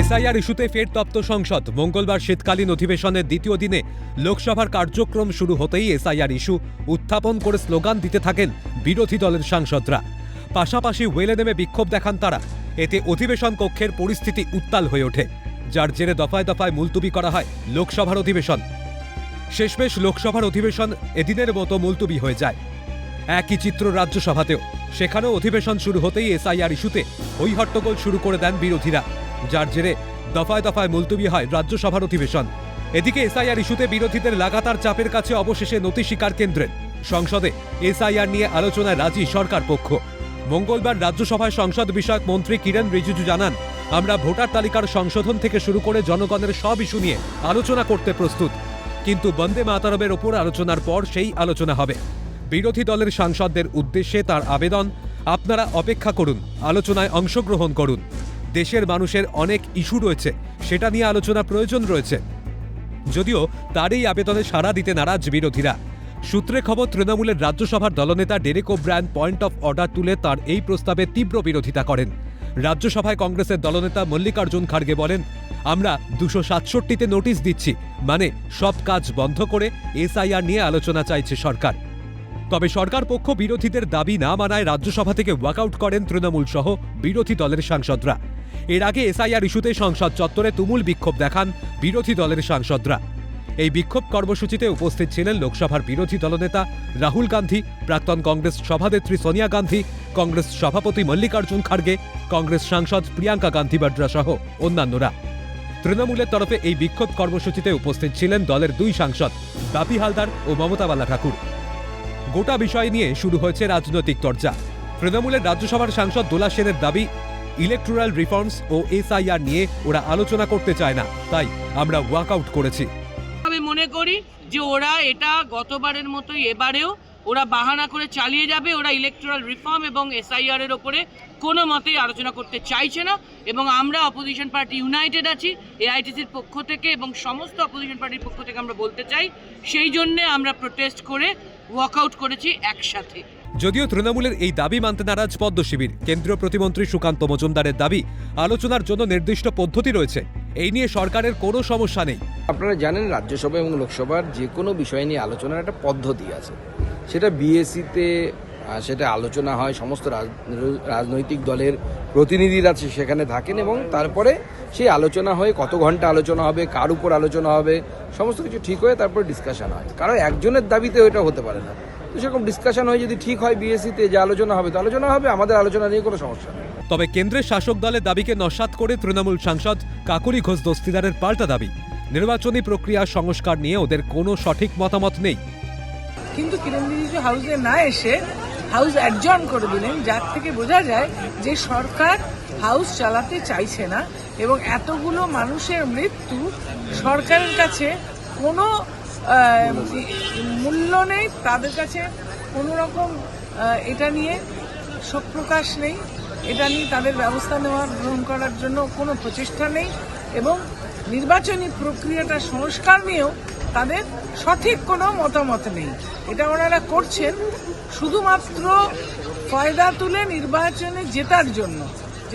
SIR ইস্যুতে ফের তপ্ত সংসদ। মঙ্গলবার শীতকালীন অধিবেশনের দ্বিতীয় দিনে লোকসভার কার্যক্রম শুরু হতেই এসআইআর ইস্যু উত্থাপন করে স্লোগান দিতে থাকেন বিরোধী দলের সাংসদরা। পাশাপাশি ওয়েলে নেমে বিক্ষোভ দেখান তারা। এতে অধিবেশন কক্ষের পরিস্থিতি উত্তাল হয়ে ওঠে, যার জেরে দফায় দফায় মুলতুবি করা হয় লোকসভার অধিবেশন। শেষমেশ লোকসভার অধিবেশন এদিনের মতো মুলতুবি হয়ে যায়। একই চিত্র রাজ্যসভাতেও। সেখানেও অধিবেশন শুরু হতেই এসআইআর ইস্যুতে ওই হট্টগোল শুরু করে দেন বিরোধীরা। যার জেরে দফায় দফায় মুলতুবি হয় রাজ্যসভার অধিবেশন। এদিকে এসআইআর ইস্যুতে বিরোধীদের লাগাতার চাপের কাছে অবশেষে নথি স্বীকার কেন্দ্রের। সংসদে এসআইআর নিয়ে আলোচনায় রাজি সরকার পক্ষ। মঙ্গলবার রাজ্যসভায় সংসদ বিষয়ক মন্ত্রী কিরণ রিজিজু জানান, আমরা ভোটার তালিকার সংশোধন থেকে শুরু করে জনগণের সব ইস্যু নিয়ে আলোচনা করতে প্রস্তুত। কিন্তু বন্দে মাতারবের ওপর আলোচনার পর সেই আলোচনা হবে। বিরোধী দলের সাংসদদের উদ্দেশ্যে তার আবেদন, আপনারা অপেক্ষা করুন, আলোচনায় অংশগ্রহণ করুন। দেশের মানুষের অনেক ইস্যু রয়েছে, সেটা নিয়ে আলোচনা প্রয়োজন রয়েছে। যদিও তারই আবেদনে সাড়া দিতে নারাজ বিরোধীরা। সূত্রে খবর, তৃণমূলের রাজ্যসভার দলনেতা Derek O'Brien point of order তুলে তার এই প্রস্তাবে তীব্র বিরোধিতা করেন। রাজ্যসভায় কংগ্রেসের দলনেতা মল্লিকার্জুন খাড়গে বলেন, আমরা দুশো সাতষট্টিতে নোটিশ দিচ্ছি মানে সব কাজ বন্ধ করে এসআইআর নিয়ে আলোচনা চাইছে সরকার। তবে সরকার পক্ষ বিরোধীদের দাবি না মানায় রাজ্যসভা থেকে ওয়াকআউট করেন তৃণমূল সহ বিরোধী দলের সাংসদরা। এর আগে এসআইআর ইস্যুতে সংসদ চত্বরে তুমুল বিক্ষোভ দেখান বিরোধী দলের সাংসদরা। এই বিক্ষোভ কর্মসূচিতে উপস্থিত ছিলেন লোকসভার বিরোধী দলনেতা রাহুল গান্ধী, প্রাক্তন কংগ্রেস সভানেত্রী সোনিয়া গান্ধী, কংগ্রেস সভাপতি মল্লিকার্জুন খাড়গে কংগ্রেস সাংসদ প্রিয়াঙ্কা গান্ধী বাড্রা সহ অন্যান্যরা। তৃণমূলের তরফে এই বিক্ষোভ কর্মসূচিতে উপস্থিত ছিলেন দলের দুই সাংসদ, বাপি হালদার ও মমতা বালা ঠাকুর। গোটা বিষয় নিয়ে শুরু হয়েছে রাজনৈতিক চর্চা। তৃণমূলের রাজ্যসভার সাংসদ দোলা সেনের দাবি ইলেকট্রাল রিফর্মস ও এসআইআর নিয়ে ওরা আলোচনা করতে চায় না, তাই আমরা ওয়াকআউট করেছি। আমি মনে করি যে ওরা এটা গতবারের মতোই এবারেও ওরা বাহানা করে চালিয়ে যাবে, ওরা ইলেকট্রাল রিফর্ম এবং এসআইআর এর ওপরে কোনো মতেই আলোচনা করতে চাইছে না এবং আমরা অপোজিশন পার্টি ইউনাইটেড আছি এআইটিসির পক্ষ থেকে এবং সমস্ত অপোজিশন পার্টির পক্ষ থেকে আমরা বলতে চাই, সেই জন্যে আমরা প্রোটেস্ট করে ওয়াকআউট করেছি একসাথে। যদিও তৃণমূলের এই দাবি মানতে নারাজ পদ্ম শিবির কেন্দ্রীয় প্রতিমন্ত্রী সুকান্ত মজুমদারের দাবি আলোচনার জন্য নির্দিষ্ট পদ্ধতি রয়েছে। এই নিয়ে সরকারের কোনো সমস্যা নেই। আপনারা জানেন রাজ্যসভা এবং লোকসভার যে কোনো বিষয় নিয়ে আলোচনার একটা পদ্ধতি আছে। সেটা বিএসসিতে সেটা আলোচনা হয় সমস্ত রাজ- রাজনৈতিক দলের প্রতিনিধিরা সে- সেখানে থাকেন এবং তারপরে সেই আলোচনা হয়ে কত ঘণ্টা আলোচনা হবে কার উপর আলোচনা হবে সমস্ত কিছু ঠিক হয়ে তারপর ডিসকাশন হয়। কারণ একজনের দাবিতে ওইটা হতে পারে না। তো সেরকম ডিসকাশন হয়ে যদি ঠিক হয় বিএসসিতে যে আলোচনা হবে তো আলোচনা হবে আমাদের আলোচনা নিয়ে কোনো সমস্যা নেই। তবে কেন্দ্রের শাসক দলের দাবিকে নস্বাত করে তৃণমূল সাংসদ কাকুলি ঘোষ দস্তিদারের পাল্টা দাবি। নির্বাচনী প্রক্রিয়া সংস্কার নিয়ে ওদের কোনো সঠিক মতামত নেই। কিন্তু কিরণ রিজিজু হাউসে না এসে হাউস অ্যাডজন করে দিলেন যার থেকে বোঝা যায় যে সরকার হাউস চালাতে চাইছে না এবং এতগুলো মানুষের মৃত্যু সরকারের কাছে কোনো মূল্য নেই, তাদের কাছে কোনো রকম এটা নিয়ে শোক প্রকাশ নেই। এটা নিয়ে তাদের ব্যবস্থা নেওয়ার, গ্রহণ করার জন্য কোনো প্রচেষ্টা নেই এবং নির্বাচনী প্রক্রিয়াটা সংস্কার নিয়েও তাদের সঠিক কোনো মতামত নেই। এটা ওনারা করছেন শুধুমাত্র ফয়দা তুলে নির্বাচনে জেতার জন্য।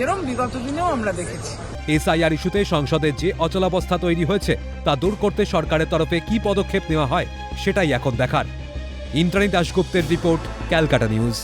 যেরকম বিগত দিনেও আমরা দেখেছি। এসআইআর ইস্যুতে সংসদের যে অচলাবস্থা তৈরি হয়েছে, তা দূর করতে সরকারের তরফে কি পদক্ষেপ নেওয়া হয়, সেটাই এখন দেখার। ইন্দ্রাণী দাশগুপ্তের রিপোর্ট, ক্যালকাটা নিউজ।